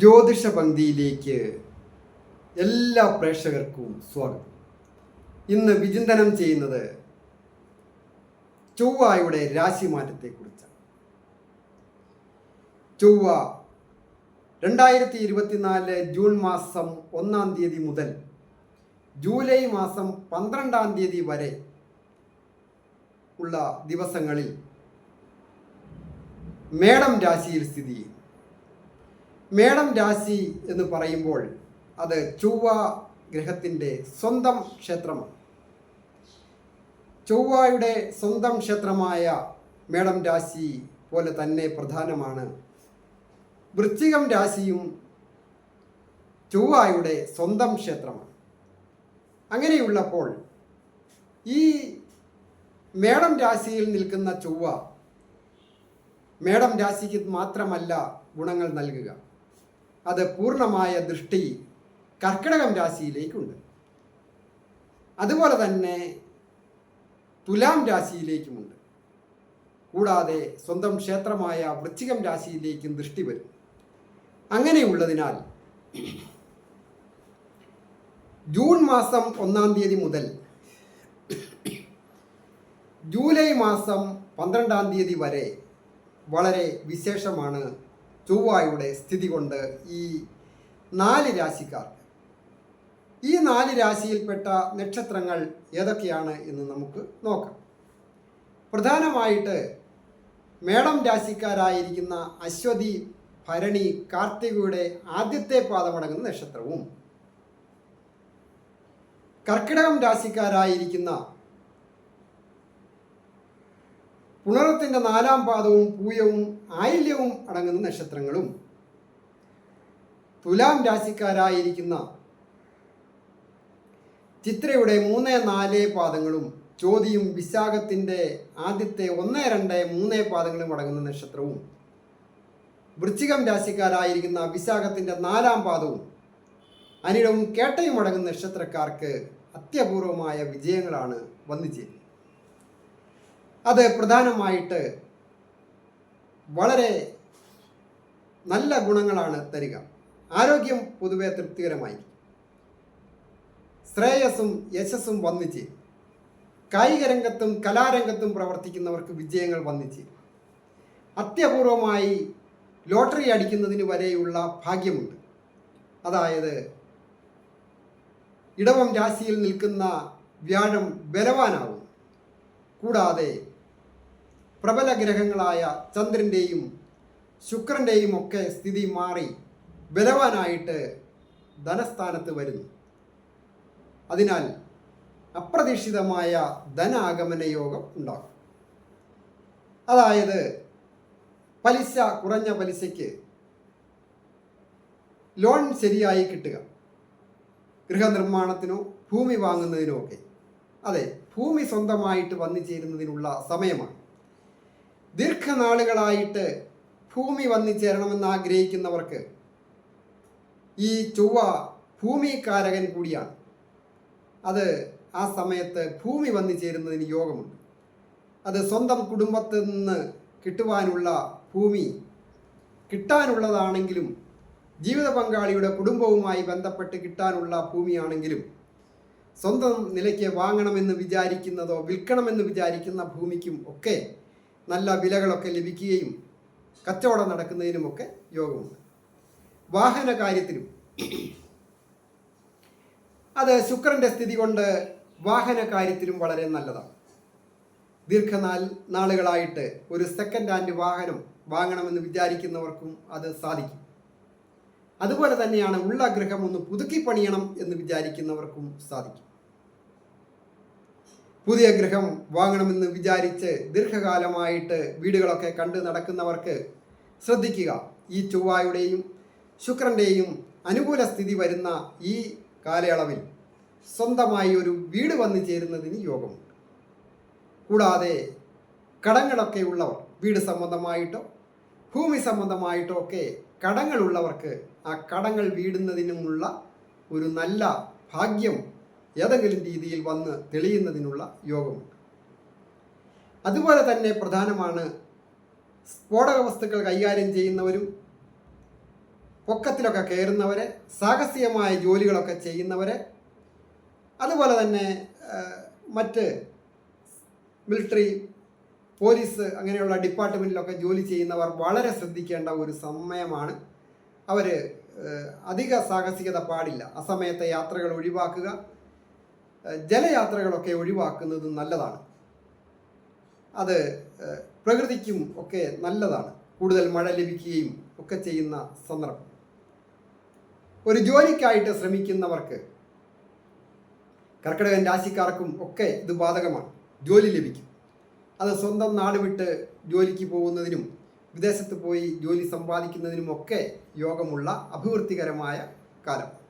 ജ്യോതിഷ പങ്ക്തിയിലേക്ക് എല്ലാ പ്രേക്ഷകർക്കും സ്വാഗതം. ഇന്ന് വിചിന്തനം ചെയ്യുന്നത് ചൊവ്വയുടെ രാശിമാറ്റത്തെക്കുറിച്ചാണ്. ചൊവ്വ രണ്ടായിരത്തി ഇരുപത്തിനാല് ജൂൺ മാസം ഒന്നാം തീയതി മുതൽ ജൂലൈ മാസം പന്ത്രണ്ടാം തീയതി വരെ ഉള്ള ദിവസങ്ങളിൽ മേടം രാശിയിൽ സ്ഥിതി ചെയ്യും മേടം രാശി എന്ന് പറയുമ്പോൾ അത് ചൊവ്വ ഗ്രഹത്തിന്റെ സ്വന്തം ക്ഷേത്രമാണ്. ചൊവ്വയുടെ സ്വന്തം ക്ഷേത്രമായ മേടം രാശി പോലെ തന്നെ പ്രധാനമാണ്. വൃശ്ചികം രാശിയും ചൊവ്വയുടെ സ്വന്തം ക്ഷേത്രമാണ്. അങ്ങനെയുള്ളപ്പോൾ ഈ മേടം രാശിയിൽ നിൽക്കുന്ന ചൊവ്വ മേടം രാശിക്ക് മാത്രമല്ല ഗുണങ്ങൾ നൽകുക. അത് പൂർണമായ ദൃഷ്ടി കർക്കിടകം രാശിയിലേക്കുണ്ട്. അതുപോലെ തന്നെ തുലാം രാശിയിലേക്കുമുണ്ട്. കൂടാതെ സ്വന്തം ക്ഷേത്രമായ വൃശ്ചികം രാശിയിലേക്കും ദൃഷ്ടി വരും. അങ്ങനെയുള്ളതിനാൽ ജൂൺ മാസം ഒന്നാം തീയതി മുതൽ ജൂലൈ മാസം പന്ത്രണ്ടാം തീയതി വരെ വളരെ വിശേഷമാണ് ചൊവ്വായുടെ സ്ഥിതി കൊണ്ട് ഈ നാല് രാശിക്കാർക്ക് ഈ നാല് രാശിയിൽപ്പെട്ട നക്ഷത്രങ്ങൾ ഏതൊക്കെയാണ് എന്ന് നമുക്ക് നോക്കാം. പ്രധാനമായിട്ട് മേടം രാശിക്കാരായിരിക്കുന്ന അശ്വതി ഭരണി കാർത്തികയുടെ ആദ്യത്തെ പാദമടങ്ങുന്ന നക്ഷത്രവും. കർക്കിടകം രാശിക്കാരായിരിക്കുന്ന പുണറത്തിന്റെ നാലാം പാദവും പൂയവും ആയില്യവും അടങ്ങുന്ന നക്ഷത്രങ്ങളും. തുലാം രാശിക്കാരായിരിക്കുന്ന ചിത്രയുടെ മൂന്ന് നാല് പാദങ്ങളും ചോതിയും വിശാഖത്തിന്റെ ആദ്യത്തെ ഒന്ന് രണ്ട് മൂന്ന് പാദങ്ങളും അടങ്ങുന്ന നക്ഷത്രവും. വൃശ്ചികം രാശിക്കാരായിരിക്കുന്ന വിശാഖത്തിന്റെ നാലാം പാദവും അനിടവും കേട്ടയും അടങ്ങുന്ന നക്ഷത്രക്കാർക്ക് അത്യപൂർവമായ വിജയങ്ങളാണ് വന്നു ചേരുന്നത് അത് പ്രധാനമായിട്ട് വളരെ നല്ല ഗുണങ്ങളാണ് തരിക. ആരോഗ്യം പൊതുവെ തൃപ്തികരമായി ശ്രേയസ്സും യശസ്സും വന്നിച്ച് കായിക രംഗത്തും കലാരംഗത്തും പ്രവർത്തിക്കുന്നവർക്ക് വിജയങ്ങൾ വന്നിച്ച് അത്യപൂർവമായി ലോട്ടറി അടിക്കുന്നതിന് വരെയുള്ള ഭാഗ്യമുണ്ട്. അതായത് ഇടവം രാശിയിൽ നിൽക്കുന്ന വ്യാഴം ബലവാനാവും. കൂടാതെ പ്രബല ഗ്രഹങ്ങളായ ചന്ദ്രന്റെയും ശുക്രന്റെയും ഒക്കെ സ്ഥിതി മാറി ബലവാനായിട്ട് ധനസ്ഥാനത്ത് വരുന്നു. അതിനാൽ അപ്രതീക്ഷിതമായ ധനാഗമന യോഗം ഉണ്ടാകും. അതായത് പലിശ കുറഞ്ഞ പലിശയ്ക്ക് ലോൺ ശരിയായി കിട്ടുക. ഗൃഹനിർമ്മാണത്തിനോ ഭൂമി വാങ്ങുന്നതിനോ ഒക്കെ. അതെ ഭൂമി സ്വന്തമായിട്ട് വന്നു ചേരുന്നതിനുള്ള സമയമാണ്. ദീർഘനാളുകളായിട്ട് ഭൂമി വന്നു ചേരണമെന്ന് ആഗ്രഹിക്കുന്നവർക്ക് ഈ ചൊവ്വ ഭൂമിക്കാരകൻ കൂടിയാണ്. അത് ആ സമയത്ത് ഭൂമി വന്നു ചേരുന്നതിന് യോഗമുണ്ട്. അത് സ്വന്തം കുടുംബത്തിൽ നിന്ന് കിട്ടുവാനുള്ള ഭൂമി കിട്ടാനുള്ളതാണെങ്കിലും ജീവിത പങ്കാളിയുടെ കുടുംബവുമായി ബന്ധപ്പെട്ട് കിട്ടാനുള്ള ഭൂമിയാണെങ്കിലും സ്വന്തം നിലയ്ക്ക് വാങ്ങണമെന്ന് വിചാരിക്കുന്നതോ വിൽക്കണമെന്ന് വിചാരിക്കുന്ന ഭൂമിക്കും ഒക്കെ നല്ല വിലകളൊക്കെ ലഭിക്കുകയും കച്ചവടം നടക്കുന്നതിനുമൊക്കെ യോഗമുണ്ട്. വാഹന കാര്യത്തിലും അത് ശുക്രന്റെ സ്ഥിതി കൊണ്ട് വാഹന കാര്യത്തിലും വളരെ നല്ലതാണ്. ദീർഘനാൾ നാളുകളായിട്ട് ഒരു സെക്കൻഡ് ഹാൻഡ് വാഹനം വാങ്ങണമെന്ന് വിചാരിക്കുന്നവർക്കും അത് സാധിക്കും. അതുപോലെ തന്നെയാണ് ഉള്ള ഗൃഹം ഒന്ന് പുതുക്കി പണിയണം എന്ന് വിചാരിക്കുന്നവർക്കും സാധിക്കും. പുതിയ ഗൃഹം വാങ്ങണമെന്ന് വിചാരിച്ച് ദീർഘകാലമായിട്ട് വീടുകളൊക്കെ കണ്ടു നടക്കുന്നവർക്ക് ശ്രദ്ധിക്കുക. ഈ ചൊവ്വായുടെയും ശുക്രന്റെയും അനുകൂല സ്ഥിതി വരുന്ന ഈ കാലയളവിൽ സ്വന്തമായി ഒരു വീട് വന്നു ചേരുന്നതിന് യോഗമുണ്ട് കൂടാതെ കടങ്ങളൊക്കെ ഉള്ളവർ വീട് സംബന്ധമായിട്ടോ ഭൂമി സംബന്ധമായിട്ടോ ഒക്കെ കടങ്ങളുള്ളവർക്ക് ആ കടങ്ങൾ വീടുന്നതിനുമുള്ള ഒരു നല്ല ഭാഗ്യം ഏതെങ്കിലും രീതിയിൽ വന്ന് തെളിയുന്നതിനുള്ള യോഗമുണ്ട് അതുപോലെ തന്നെ പ്രധാനമാണ് സ്ഫോടക വസ്തുക്കൾ കൈകാര്യം ചെയ്യുന്നവരും പൊക്കത്തിലൊക്കെ കയറുന്നവരെ സാഹസികമായ ജോലികളൊക്കെ ചെയ്യുന്നവരെ അതുപോലെ തന്നെ മറ്റ് മിലിറ്ററി പോലീസ് അങ്ങനെയുള്ള ഡിപ്പാർട്ട്മെന്റിലൊക്കെ ജോലി ചെയ്യുന്നവർ വളരെ ശ്രദ്ധിക്കേണ്ട ഒരു സമയമാണ്. അവർ അധിക സാഹസികത പാടില്ല. അസമയത്തെ യാത്രകൾ ഒഴിവാക്കുക. ജലയാത്രകളൊക്കെ ഒഴിവാക്കുന്നത് നല്ലതാണ്. അത് പ്രകൃതിക്കും ഒക്കെ നല്ലതാണ്. കൂടുതൽ മഴ ലഭിക്കുകയും ഒക്കെ ചെയ്യുന്ന സന്ദർഭം. ഒരു ജോലിക്കായിട്ട് ശ്രമിക്കുന്നവർക്ക് കർക്കിടകൻ രാശിക്കാർക്കും ഒക്കെ ഇത് ബാധകമാണ്. ജോലി ലഭിക്കും. അത് സ്വന്തം നാട് വിട്ട് ജോലിക്ക് പോകുന്നതിനും വിദേശത്ത് പോയി ജോലി സമ്പാദിക്കുന്നതിനുമൊക്കെ യോഗമുള്ള അഭിവൃദ്ധികരമായ കാലം.